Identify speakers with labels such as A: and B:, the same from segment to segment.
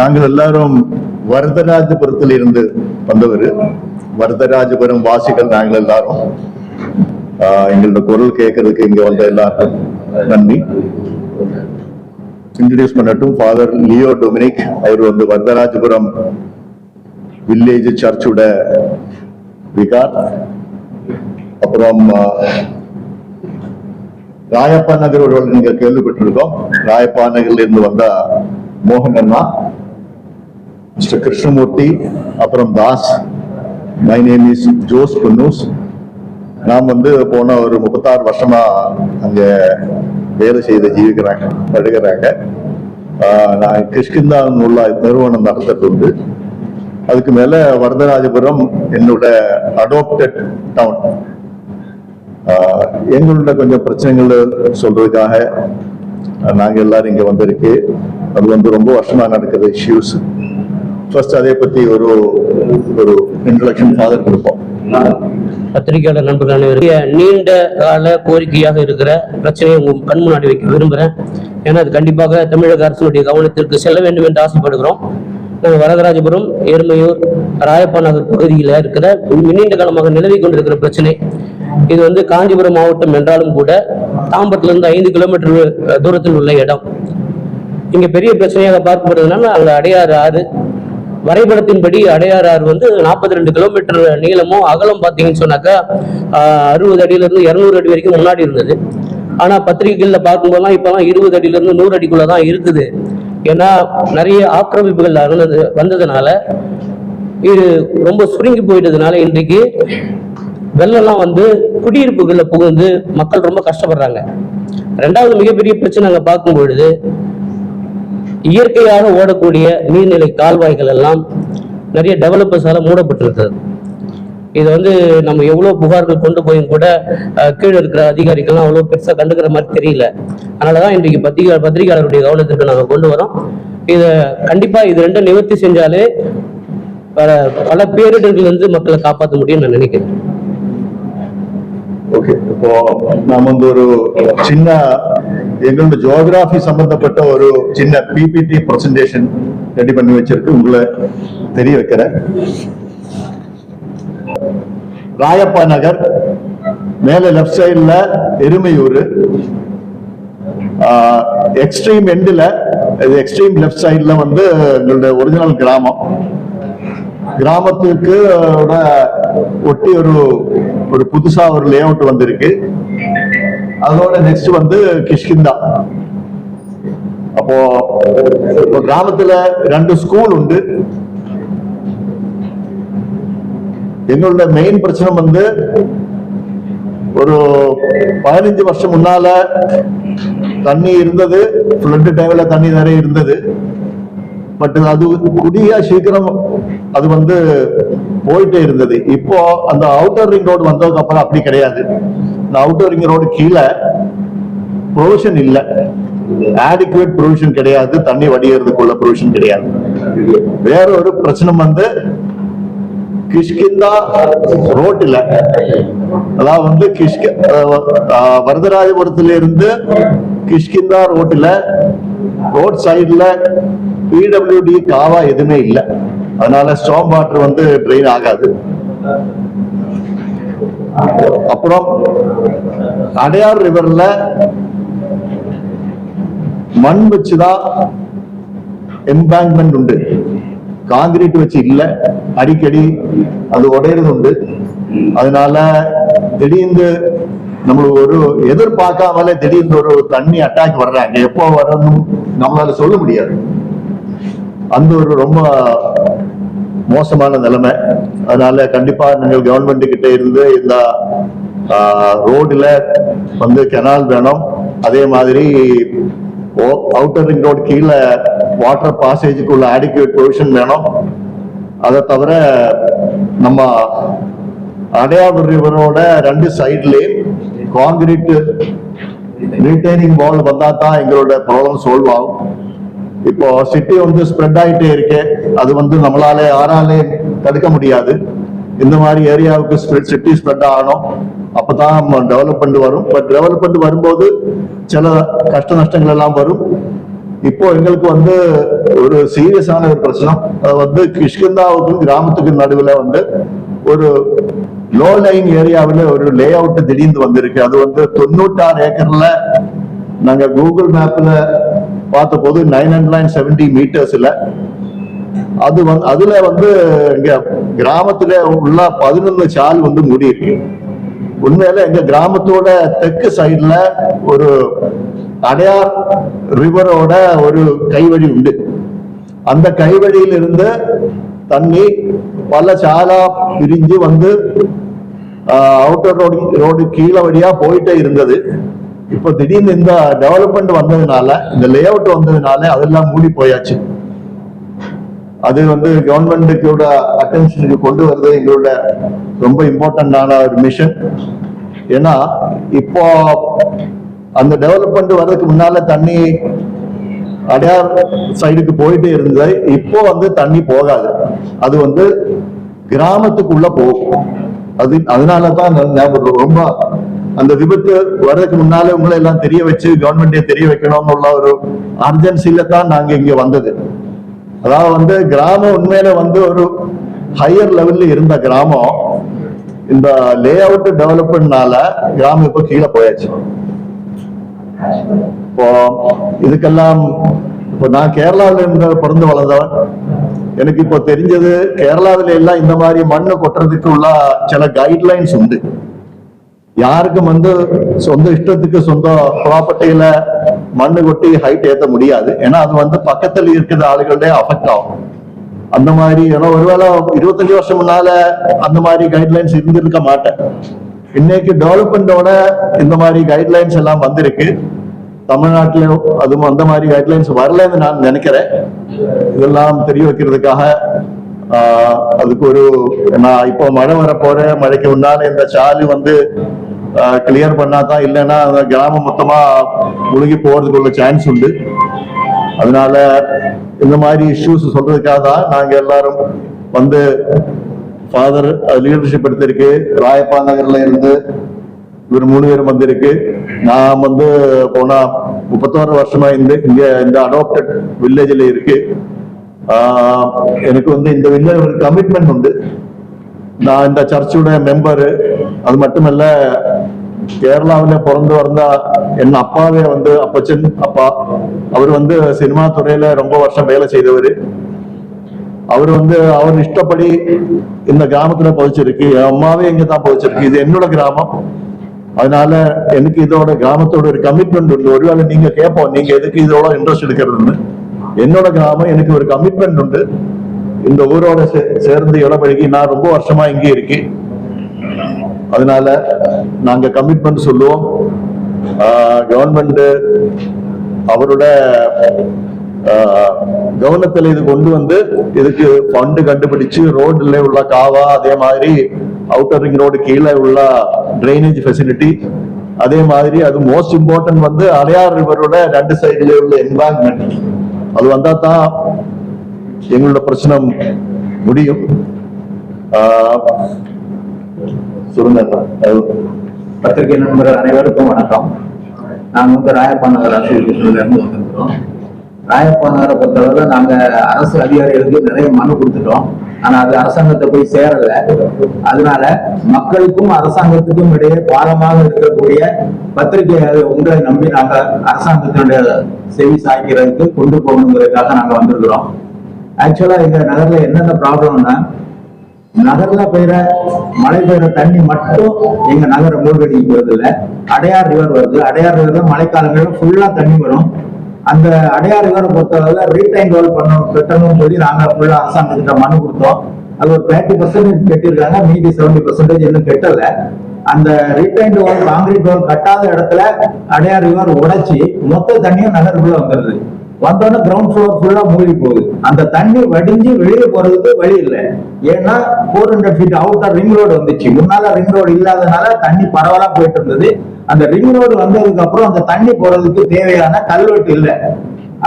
A: நாங்கள் எல்லாரும் வரதராஜபுரத்தில் இருந்து வந்தவர். வரதராஜபுரம் வாசிகள் நாங்கள் எல்லாரும். எங்களோட குரல் கேட்கறதுக்கு இங்க வந்த எல்லாருக்கும் நன்றி. இன்ட்ரடியூஸ் பண்ணட்டும் ஃபாதர் லியோ டொமினிக் அவர் வந்து வரதராஜபுரம் வில்லேஜ் சர்ச்சோட விகார். அப்புறம் ராயப்பா நகர் ஒருவர் நீங்க கேள்விப்பட்டிருக்கோம். ராயப்பா நகர்ல இருந்து வந்த மோகன் அண்ணா மிஸ்டர் கிருஷ்ணமூர்த்தி அப்புறம் Das. My name is Jose Pannoose நான் வந்து போன ஒரு முப்பத்தாறு வருஷமா அங்க வேலை செய்து ஜீவிக்கிறாங்க படுகிறாங்க. நான் கிஷ்கிந்தா உள்ள நிறுவனம் நடத்திட்டு உண்டு அதுக்கு மேல வரதராஜபுரம் என்னோட அடோப்டட் டவுன் எங்களோட கொஞ்சம் பிரச்சனைகள் சொல்றதுக்காக நாங்கள் நாங்க எல்லாரும் இங்க வந்திருக்கு. அது வந்து ரொம்ப வருஷமா நடக்கிற இஷ்யூஸ் ஃபர்ஸ்ட் அதை பத்தி ஒரு ஒரு இன்ட்ரடக்ஷன் ஃபாதர் கொடுப்போம்.
B: பத்திரிகையாளர் நண்பர்கள் அனைவருக்கும் நீண்ட கால கோரிக்கையாக இருக்கிற பிரச்சனையை உங்க கண் முன்னாடி வைக்க விரும்புகிறேன் ஏன்னா அது கண்டிப்பாக தமிழக அரசினுடைய கவனத்திற்கு செல்ல வேண்டும் என்று ஆசைப்படுகிறோம். நாங்கள் வரதராஜபுரம் எருமையூர் ராயப்பா நகர் பகுதியில் இருக்கிற நீண்ட காலமாக நிலவி கொண்டிருக்கிற பிரச்சனை. இது வந்து காஞ்சிபுரம் மாவட்டம் என்றாலும் கூட தாம்பரத்திலிருந்து ஐந்து கிலோமீட்டர் தூரத்தில் உள்ள இடம். இங்கே பெரிய பிரச்சனையாக பார்க்கப்படுறதுனால அங்கே அடையாறு ஆறு வரைபடத்தின்படி அடையாறு ஆறு வந்து நாற்பத்தி ரெண்டு கிலோமீட்டர் நீளமும் அகலம் பார்த்தீங்கன்னு சொன்னாக்கா அறுபது அடியில இரநூறு அடி வரைக்கும் முன்னாடி இருந்தது. ஆனால் பத்திரிகைகளில் பார்க்கும்போதெல்லாம் இப்போலாம் இருபது அடியிலேருந்து நூறு அடிக்குள்ளே தான் இருக்குது. ஏன்னா நிறைய ஆக்கிரமிப்புகள் அருந்தது வந்ததுனால இது ரொம்ப சுருங்கி போயிட்டதுனால இன்றைக்கு வெள்ளம்லாம் வந்து குடியிருப்புகளில் புகுந்து மக்கள் ரொம்ப கஷ்டப்படுறாங்க. ரெண்டாவது மிகப்பெரிய பிரச்சனை நாங்கள் பார்க்கும் பொழுது இயற்கையாக ஓடக்கூடிய நீர்நிலை கால்வாய்கள் எல்லாம் நிறைய டெவலப்பர்ஸால் மூடப்பட்டிருக்கிறது இது வந்து நம்ம எவ்வளோ புகார்கள் கொண்டு போயும் கூட கீழே இருக்கிற அதிகாரிகள்லாம் அவ்வளோ பெருசாக கண்டுக்கிற மாதிரி தெரியல. அதனாலதான் இன்றைக்கு பத்திரிகை பத்திரிகையாளருடைய கவனத்திற்கு நாங்கள் கொண்டு வரோம். இதை கண்டிப்பாக இது ரெண்டும் நிவர்த்தி செஞ்சாலே பல பல பேரிடர்கள் வந்து மக்களை காப்பாற்ற முடியும்னு நான் நினைக்கிறேன்.
A: ஓகே இப்போ நாம வந்து ஒரு சின்ன எங்களோட ஜியோகிராஃபி சம்பந்தப்பட்ட ஒரு சின்ன பிபிடி பிரசன்டேஷன் ரெடி பண்ணி வச்சிருக்கு. உங்களை தெரிய வைக்கிறேன். ராயப்பா நகர் மேல லெஃப்ட் சைடுல எருமையூர். எக்ஸ்ட்ரீம் எண்டில் எக்ஸ்ட்ரீம் லெஃப்ட் சைடுல வந்து எங்களுடைய ஒரிஜினல் கிராமம். கிராமத்துக்கு ஒட்டி ஒரு ஒரு புதுசா ஒரு லே அவுட் வந்திருக்கு. அதோட நெக்ஸ்ட் வந்து கிஷ்கிந்தா. அப்போ கிராமத்துல ரெண்டு ஸ்கூல் உண்டு. எங்களோட மெயின் பிரச்சனை வந்து ஒரு பதினஞ்சு வருஷம் முன்னால தண்ணி இருந்தது ஃப்ளட் டைம்ல தண்ணி நிறைய இருந்தது. பட் அது குடியா சீக்கிரம் அது வந்து போயிட்டே இருந்தது. இப்போ அந்த அவுட்டர் ரிங் ரோடு வந்ததுக்கு அப்புறம் அப்படி கிடையாது. இந்த அவுட்டர் ரிங் ரோடு கீழே ப்ரொவிஷன் இல்ல. ஆடிக்குவேட் ப்ரொவிஷன் கிடையாது. தண்ணி வடிகிறதுக்குள்ள ப்ரொவிஷன் கிடையாது. வேற ஒரு பிரச்சனை வந்து கிஷ்கிந்தா ரோட்டில் அதாவது வந்து கிஷ்க அஹ், வரதராஜபுரத்துல இருந்து கிஷ்கிந்தா ரோட்டில் ரோட் சைடுல பிடபிள்யூடி காவா எதுவுமே இல்லை. அதனால ஸ்டாம் வாட்டர் வந்து ட்ரெயின் ஆகாது. அப்புறம் அடையார் ரிவர்ல மண் வச்சுதான் எம்பேங்க்மெண்ட் உண்டு. காங்கிரீட் வச்சு இல்ல. அடிக்கடி அது உடையிறது உண்டு அதனால திடீர்ந்து நம்மளுக்கு ஒரு எதிர்பார்க்காமலே திடீர்னு ஒரு தண்ணி அட்டாக் வர்றாங்க. எப்போ வரணும் நம்மளால சொல்ல முடியாது. அந்த ஒரு ரொம்ப மோசமான நிலைமை. அதனால கண்டிப்பா நீங்கள் கவர்மெண்ட் கிட்ட இருந்து இந்த ரோடுல வந்து கெனால் வேணும். அதே மாதிரி அவுட்டர் ரிங் ரோடு கீழே வாட்டர் பாசேஜுக்கு உள்ள அடிக்குவேட் ப்ரொவிஷன் வேணும். அதை தவிர நம்ம அடையாறு ரிவரோட ரெண்டு சைட்லயும் காங்கிரீட் ரீட்டைனிங் வால் வந்தா தான் எங்களோட ப்ராப்ளம் சால்வ் ஆகும். இப்போ சிட்டி வந்து ஸ்ப்ரெட் ஆகிட்டே இருக்கு அது வந்து நம்மளாலே யாராலே தடுக்க முடியாது. இந்த மாதிரி ஏரியாவுக்கு ஸ்ப்ரெட் சிட்டி ஸ்ப்ரெட் ஆகணும். அப்பதான் டெவலப்மெண்ட் வரும். பட் டெவலப்மெண்ட் வரும்போது சில கஷ்ட நஷ்டங்கள் எல்லாம் வரும். இப்போ எங்களுக்கு வந்து ஒரு சீரியஸான ஒரு பிரச்சனை. அது வந்து கிஷ்கிந்தாவுக்கும் கிராமத்துக்கும் நடுவில் வந்து ஒரு லோ லைன் ஏரியாவில் ஒரு லே அவுட் திடீர்னு வந்திருக்கு. அது வந்து தொண்ணூற்றாறு ஏக்கர்ல நாங்கள் கூகுள் மேப்ல பார்த்த போது நைன் ஹண்ட்ரட் செவன்டி மீட்டர்ஸ்ல அது வந்து அதுல வந்து இங்க கிராமத்துல உள்ள பதினொன்று சால் வந்து மூடி இருக்கு. உண்மையில எங்க கிராமத்தோட தெற்கு சைட்ல ஒரு அடையார் ரிவரோட ஒரு கைவழி உண்டு. அந்த கைவழியிலிருந்து தண்ணி பல சாலா பிரிஞ்சு வந்து அவுட்டர் ரோடு ரோடு கீழே வழியா போயிட்டே இருந்தது. இப்போ திடீர்னு இந்த டெவலப்மெண்ட் வந்ததுனால இந்த லே அவுட் வந்ததுனால அதெல்லாம் மூடி போயாச்சு. அது வந்து கவர்மெண்ட்டுக்கோட அட்டென்ஷனுக்கு கொண்டு வர்றது எங்களோட ரொம்ப இம்பார்ட்டன்டான ஒரு மிஷன் ஏன்னா இப்போ அந்த டெவலப்மெண்ட் வர்றதுக்கு முன்னால தண்ணி அடையார் சைடுக்கு போயிட்டே இருந்தது இப்போ வந்து தண்ணி போகாது. அது வந்து கிராமத்துக்குள்ள போகும். அது அதனால தான் ரொம்ப அந்த விபத்து வர்றதுக்கு முன்னாலே உங்களை எல்லாம் தெரிய வச்சு கவர்மெண்டே தெரிய வைக்கணும்னு உள்ள ஒரு அர்ஜென்சில தான் நாங்க இங்க வந்தது. அதாவது வந்து கிராமம் உண்மையில வந்து ஒரு ஹையர் லெவல்ல இருந்த கிராமம். இந்த லே அவுட் டெவலப்மெண்ட்னால கிராமம் இப்ப கீழே போயாச்சு. இப்போ இதுக்கெல்லாம் இப்போ நான் கேரளாவில் இருந்து பிறந்து வளர்ந்தவன். எனக்கு இப்போ தெரிஞ்சது கேரளாவில எல்லாம் இந்த மாதிரி மண்ணு கொட்டுறதுக்கு உள்ள சில கைட்லைன்ஸ் உண்டு. யாருக்கும் வந்து சொந்த இஷ்டத்துக்கு சொந்த ப்ராப்பர்ட்டியில மண்ணு கொட்டி ஹைட் ஏத்த முடியாது. ஏன்னா அது வந்து பக்கத்துல இருக்கிற ஆளுகளே அஃபெக்ட் ஆகும். அந்த மாதிரி ஏன்னா ஒருவேளை இருபத்தஞ்சு வருஷம் முன்னால அந்த மாதிரி கைட்லைன்ஸ் இருந்திருக்க மாட்டேன். இன்னைக்கு டெவலப்மெண்டோட இந்த மாதிரி கைட்லைன்ஸ் எல்லாம் வந்திருக்கு. தமிழ்நாட்டிலும் அதுவும் அந்த மாதிரி கைட்லைன்ஸ் வரலன்னு நான் நினைக்கிறேன். இதெல்லாம் தெரிய வைக்கிறதுக்காக அதுக்கு ஒரு நான் இப்போ மழை வர போற மழைக்கு முன்னால இந்த சாலு வந்து கிளியர் பண்ணாதான் இல்லைன்னா அந்த கிராமம் மொத்தமா முழுகி போறதுக்குள்ள சான்ஸ் உண்டு. அதனால இந்த மாதிரி இஷ்யூஸ் சொல்றதுக்காக தான் நாங்க எல்லாரும் வந்து ஃபாதர் லீடர்ஷிப் எடுத்திருக்கு. ராயப்பா நகர்ல இருந்து இவர் மூணு பேரும் வந்திருக்கு. நான் வந்து போனா முப்பத்தோரு வருஷமா இந்த இங்க இந்த அடாப்டட் வில்லேஜ்ல இருக்கு. எனக்கு வந்து இந்த வில்லேஜ் ஒரு கமிட்மெண்ட் உண்டு. நான் இந்த சர்ச்சோட மெம்பரு அது மட்டுமல்ல கேரளாவில பிறந்து வந்த என் அப்பாவே வந்து அப்பச்சன் அப்பா. அவர் வந்து சினிமா துறையில ரொம்ப வருஷம் வேலை செய்தவர். அவர் வந்து அவர் இஷ்டப்படி இந்த கிராமத்துல புதைச்சிருக்கு. என் அம்மாவே இங்க தான் புதைச்சிருக்கு. இது என்னோட கிராமம். அதனால எனக்கு இதோட கிராமத்தோட ஒரு கமிட்மெண்ட் உண்டு. ஒருவேளை நீங்க கேட்போம் நீங்க எதுக்கு இதோட இன்ட்ரெஸ்ட் எடுக்கிறதுன்னு. என்னோட கிராமம் எனக்கு ஒரு கமிட்மெண்ட் உண்டு. இந்த ஊரோட சே- சேர்ந்து இளப்பழகி நான் ரொம்ப வருஷமா இங்கே இருக்கேன். அதனால நாங்க கமிட்மெண்ட் சொல்லுவோம். கவர்மெண்ட் அவரோட கவனத்துல இது கொண்டு வந்து இதுக்கு ஃபண்டு கண்டுபிடிச்சு ரோடுல உள்ள காவா அதே மாதிரி அவுட்டர் ரிங் ரோடு கீழே உள்ள ட்ரைனேஜ் ஃபெசிலிட்டி அதே மாதிரி அது மோஸ்ட் இம்பார்ட்டன்ட் வந்து அடையார் ரிவரோட ரெண்டு சைடுல உள்ள என்வாயன்மெண்ட் அது வந்தா தான் எங்களோட பிரச்சனை முடியும். ஆஹ், சொல்லுங்க.
C: பத்திரிகை நண்பர்கள் அனைவருக்கும் வணக்கம். நாங்க வந்து ராயப்பா நகர் அசோசியேஷன்ல இருந்து வந்திருக்கிறோம். ராயப்பா நகரை பொறுத்தளவுல நாங்க அரசு அதிகாரிகளுக்கு நிறைய மனு கொடுத்துட்டோம். ஆனா அது அரசாங்கத்தை போய் சேரல. அதனால மக்களுக்கும் அரசாங்கத்துக்கும் இடையே பாலமாக இருக்கக்கூடிய பத்திரிகையாளர் உங்களை நம்பி நாங்க அரசாங்கத்தினுடைய செவி சாய்க்கிறதுக்கு கொண்டு போகணுங்கிறதுக்காக நாங்க வந்திருக்கிறோம். ஆக்சுவலா எங்க நகர்ல என்னென்ன ப்ராப்ளம்னா நகர்ல பெய்யற மழை பெய்யுற தண்ணி மட்டும் எங்க நகரை மூழ்கடிக்கிறது இல்லை அடையார் ரிவர் வருது. அடையார் ரிவர்ல மழைக்காலங்கள்ல ஃபுல்லா தண்ணி வரும். அந்த அடையாறு ரிவரை பொறுத்தவரை ரீடைன் ரோல் பண்ணணும் கட்டணும்னு சொல்லி நாங்க ஃபுல்லா அரசாங்கத்திட்ட மனு கொடுத்தோம். அது ஒரு தேர்ட்டி பர்சன்டேஜ் கட்டியிருக்காங்க. மீதி செவன்டி பர்சன்டேஜ் இன்னும் கட்டல. அந்த ரீடைன் ரோல் காங்கிரீட் ரோல் கட்டாத இடத்துல அடையாறு ரிவர் உடைச்சி மொத்த தண்ணியும் நகருக்குள்ள வந்துருது. வந்தோடனே கிரவுண்ட் ஃப்ளோர் ஃபுல்லா மூழ்கி போகுது. அந்த தண்ணி வடிஞ்சு வெளியே போறதுக்கு வழி இல்லை. ஏன்னா four hundred feet outer ring road வந்துச்சு. முன்னால ரிங் ரோடு இல்லாதனால தண்ணி பரவலா போயிட்டு இருந்தது. அந்த ரிங் ரோடு வந்ததுக்கு அப்புறம் அந்த தண்ணி போறதுக்கு தேவையான கல்வெட்டு இல்லை.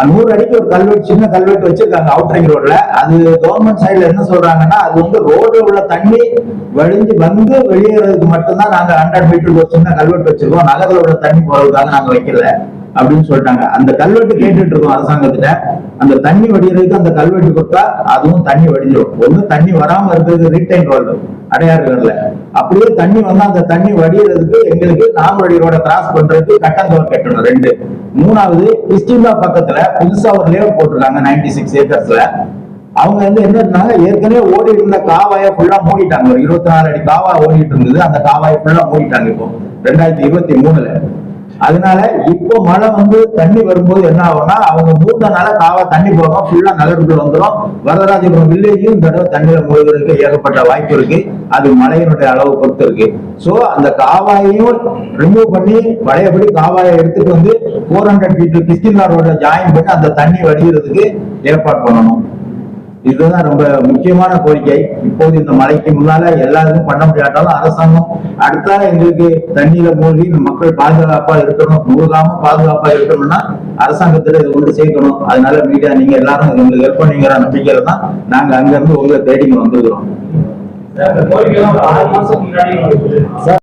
C: நூறு அடிக்கு ஒரு கல்வெட்டு சின்ன கல்வெட்டு வச்சிருக்காங்க அவுட்டரிங் ரோட்ல அது கவர்மெண்ட் சைடுல என்ன சொல்றாங்கன்னா அது வந்து ரோடு உள்ள தண்ணி வழிஞ்சு வந்து வெளியேறதுக்கு மட்டும்தான் நாங்க ஹண்ட்ரட் மீட்டருக்கு ஒரு சின்ன கல்வெட்டு வச்சிருக்கோம். நகரில் உள்ள தண்ணி போறதுக்காக நாங்க வைக்கல. அப்படின்னு சொல்லிட்டாங்க. அந்த கல்வெட்டு கேட்டுட்டு இருக்கோம் அரசாங்கத்துல. அந்த தண்ணி வடிகிறதுக்கு அந்த கல்வெட்டு கொடுத்தா அதுவும் தண்ணி வடிஞ்சிடும் ஒண்ணு தண்ணி வராம இருக்கிறது ரீடைன் ரோடு அடையாறுகள்ல அப்படியே தண்ணி வந்தா அந்த தண்ணி வடிகிறதுக்கு எங்களுக்கு நான்வழி ரோட கிராஸ் பண்றதுக்கு கட்டந்தோர் கட்டணும் ரெண்டு. மூணாவது கிறிஸ்டினா பக்கத்துல புதுசா ஒரு லேவ் போட்டிருக்காங்க நைன்டி சிக்ஸ் ஏக்கர்ஸ்ல அவங்க வந்து என்ன இருந்தாங்க? ஏற்கனவே ஓடி இருந்த காவாயை ஃபுல்லா மூடிட்டாங்க. ஒரு இருபத்தி நாலு அடி காவா ஓடிட்டு இருந்தது. அந்த காவாயை ஃபுல்லா மூடிட்டாங்க இப்போ. ரெண்டாயிரத்தி இருபத்தி மூணுல. அதனால இப்போ மழை வந்து தண்ணி வரும்போது என்ன ஆகும்னா அவங்க மூட்டனால காவா தண்ணி போகாம ஃபுல்லா நகருக்குள்ள வந்துடும் வரதராஜபுரம் வில்லேஜும் இந்த தடவை தண்ணியில மூழ்கிறதுக்கு ஏகப்பட்ட வாய்ப்பு இருக்கு. அது மழையினுடைய அளவு பொறுத்து இருக்கு. சோ அந்த காவாயையும் ரிமூவ் பண்ணி பழையபடி காவாயை எடுத்துட்டு வந்து ஃபோர் ஹண்ட்ரட் ஃபீட் கிறிஸ்டின் ரோட ஜாயின் பண்ணி அந்த தண்ணி வடிகிறதுக்கு ஏற்பாடு பண்ணணும். இதுதான் ரொம்ப முக்கியமான கோரிக்கை. இப்போது இந்த மழைக்கு முன்னால எல்லா இதுவும் பண்ண முடியாட்டாலும் அரசாங்கம் அடுத்தால எங்களுக்கு தண்ணியில மூழ்கி இந்த மக்கள் பாதுகாப்பா இருக்கணும் மூழ்காம பாதுகாப்பா இருக்கணும்னா அரசாங்கத்துல இது கொண்டு சேர்க்கணும். அதனால மீடியா நீங்க எல்லாரும் எங்களுக்கு ஹெல்ப் பண்ணீங்கிற நம்பிக்கையில தான் நாங்க அங்க இருந்து உங்களை தேடிங்க வந்துருக்கிறோம்.
D: சார்,